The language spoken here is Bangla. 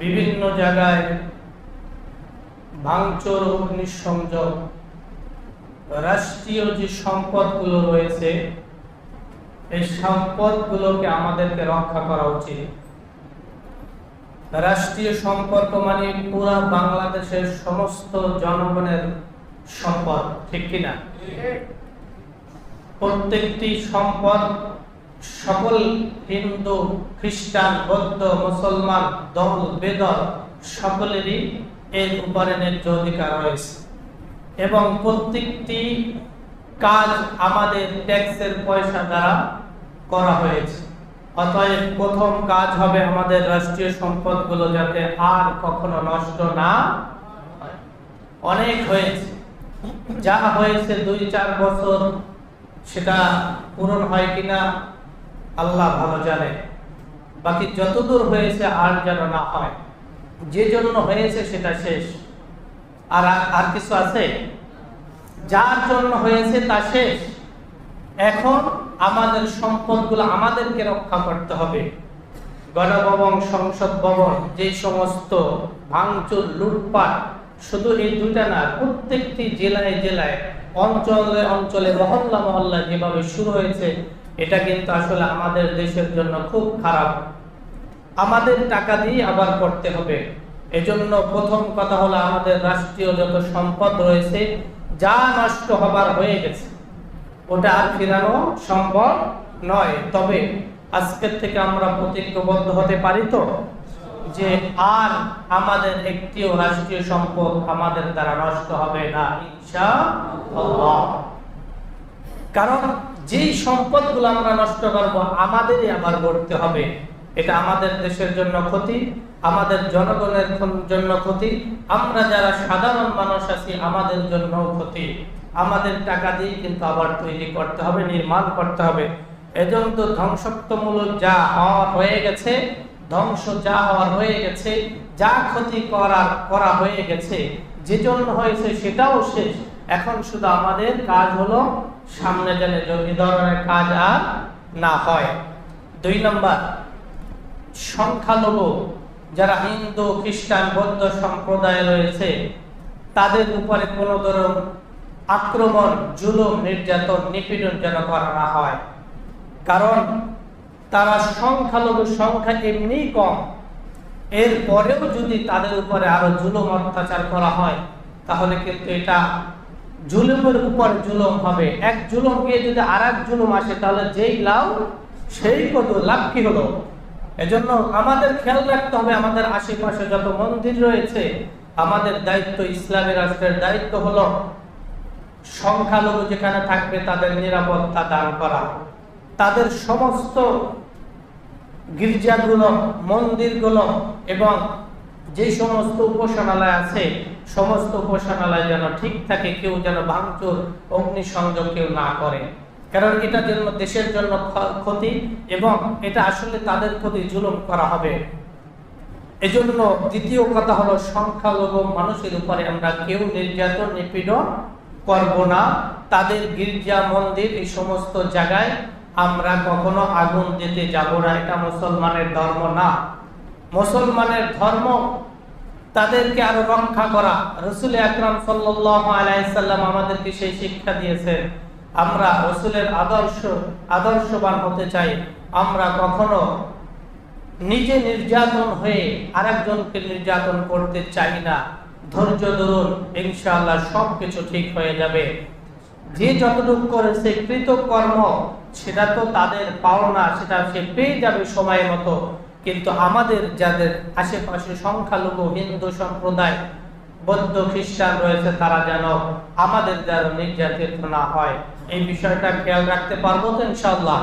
বিভিন্ন জায়গায় ভাঙচুর অগ্নিসংযোগ রাষ্ট্রীয় যে সম্পদগুলো রয়েছে এই সম্পদগুলোকে আমাদেরকে রক্ষা করা উচিত। রাষ্ট্রীয় সম্পর্ক মানে পুরা বাংলাদেশের সমস্ত জনগণের সম্পদ ঠিক কিনা? প্রত্যেকটি সম্পদ সকল হিন্দু, খ্রিস্টান, বৌদ্ধ, মুসলমান, দল, বেদল সকলেরই এর উপরে ন্যায্য অধিকার রয়েছে। এবং প্রত্যেকটি কাজ আমাদের ট্যাক্সের পয়সা দ্বারা করা হয়েছে। অতএব প্রথম কাজ হবে আমাদের রাষ্ট্রীয় সম্পদগুলো যাতে আর কখনো নষ্ট না অনেক হয়েছে। যা হয়েছে দুই চার বছর সেটা পূরণ হয় কিনা আল্লাহ ভালো জানে। বাকি যতদূর হয়েছে আর যেন না হয়, যে জন্য হয়েছে সেটা শেষ। আর আর কিছু আছে? যার জন্য হয়েছে তা শেষ। এখন আমাদের সম্পদগুলো আমাদেরকে রক্ষা করতে হবে। গণভবন, সংসদ ভবন, যে সমস্ত ভাঙচুর, লুটপাট, শুধু এই দুইটা না, প্রত্যেকটি জেলায় জেলায়, অঞ্চলে অঞ্চলে, মহল্লা মহল্লা যেভাবে শুরু হয়েছে এটা কিন্তু আসলে আমাদের দেশের জন্য খুব খারাপ। আমাদের টাকা দিয়ে আবার করতে হবে। এজন্য প্রথম কথা হলো আমাদের রাষ্ট্রীয় যত সম্পদ রয়েছে, যা নষ্ট হবার হয়ে গেছে, ওটা আর ফেরানো সম্ভব নয়। তবে আজকের থেকে আমরা প্রতিজ্ঞবদ্ধ হতে পারি তো, যে আর আমাদের একটিও রাষ্ট্রীয় সম্পদ আমাদের দ্বারা নষ্ট হবে না, ইনশাআল্লাহ। কারণ যেই সম্পদগুলো আমরা নষ্ট করব, আমাদেরই আবার গড়তে হবে। এটা আমাদের দেশের জন্য ক্ষতি, আমাদের জনগণের জন্য ক্ষতি, আমরা যারা সাধারণ মানুষ আছি, আমাদের জন্য ক্ষতি। আমাদের টাকা দিয়ে কিন্তু আবার তৈরি করতে হবে, নির্মাণ করতে হবে। এজন্য তো ধ্বংসাত্মমূলক যা হওয়ার হয়ে গেছে, ধ্বংস যা হওয়ার হয়ে গেছে, যা ক্ষতি করার, করা হয়ে গেছে, যে জন্য হয়েছে সেটাও শেষ। এখন শুধু আমাদের কাজ হলো সামনে যেন এই ধরনের কাজ আর না হয়। দুই নম্বর, সংখ্যালঘু যারা হিন্দু, খ্রিস্টান, বৌদ্ধ সম্প্রদায় রয়েছে, তাদের উপরে কোনো ধরন আক্রমণ, জুলুম, নির্যাতন নিপীড়ন যেন করা না হয়। কারণ তারা সংখ্যালঘু সংখ্যা এমনি কম। এর পরেও যদি তাদের উপরে আরও জুলুম, অত্যাচার করা হয়, তাহলে কিন্তু এটা জুলুমের উপর জুলুম হবে। এক জুলুম গিয়ে যদি আর এক জুলুম আসে, তাহলে যেই লাভ সেই কত লাভ কি হলো? এজন্য আমাদের খেয়াল রাখতে হবে, আমাদের আশেপাশে যত মন্দির রয়েছে, আমাদের দায়িত্ব ইসলামী রাষ্ট্রের দায়িত্ব হলো সংখ্যালঘু যেখানে থাকবে, তাদের নিরাপত্তা দান করা। তাদের সমস্ত গির্জাগুলো, মন্দিরগুলো এবং যে সমস্ত উপাসনালয় আছে সমস্ত উপাসনালয় যেন ঠিক থাকে, কেউ যেন ভাঙচুর, অগ্নিসংযোগ কেউ না করে। কারণ এটা জন্য দেশের জন্য ক্ষতি এবং এটা আসলে তাদের প্রতি জুলুম করা হবে। এজন্য দ্বিতীয় কথা হলো, সংখ্যালঘু মানুষের উপরে আমরা কেউ নির্যাতন, নিপীড়ন করব না। তাদের গির্জা, মন্দির, এই সমস্ত জায়গায় আমরা কখনো আগুন দিতে যাব না। এটা মুসলমানের ধর্ম না। মুসলমানের ধর্ম তাদেরকে আরও রক্ষা করা। রসুল আকরাম সাল্লাম আমাদেরকে সেই শিক্ষা দিয়েছেন, আমরা রসুলের আদর্শ, আদর্শবান হতে চাই। আমরা কখনো নিজে নির্যাতন হয়ে আরেকজনকে নির্যাতন করতে চাই না। ধৈর্য ধরুন, ইনশাআল্লাহ সব কিছু ঠিক হয়ে যাবে। যে যতটুকু করেছে কৃতকর্ম, সেটা তো তাদের পাওনা, সেটা সে পেয়ে যাবে সময় মতো। কিন্তু আমাদের যাদের আশেপাশে সংখ্যালঘু, হিন্দু সম্প্রদায়, বৌদ্ধ, খ্রিস্টান রয়েছে, তারা যেন আমাদের যেন নির্যাতিত না হয়। এই বিষয়টা খেয়াল রাখতে পারব তো ইনশাল্লাহ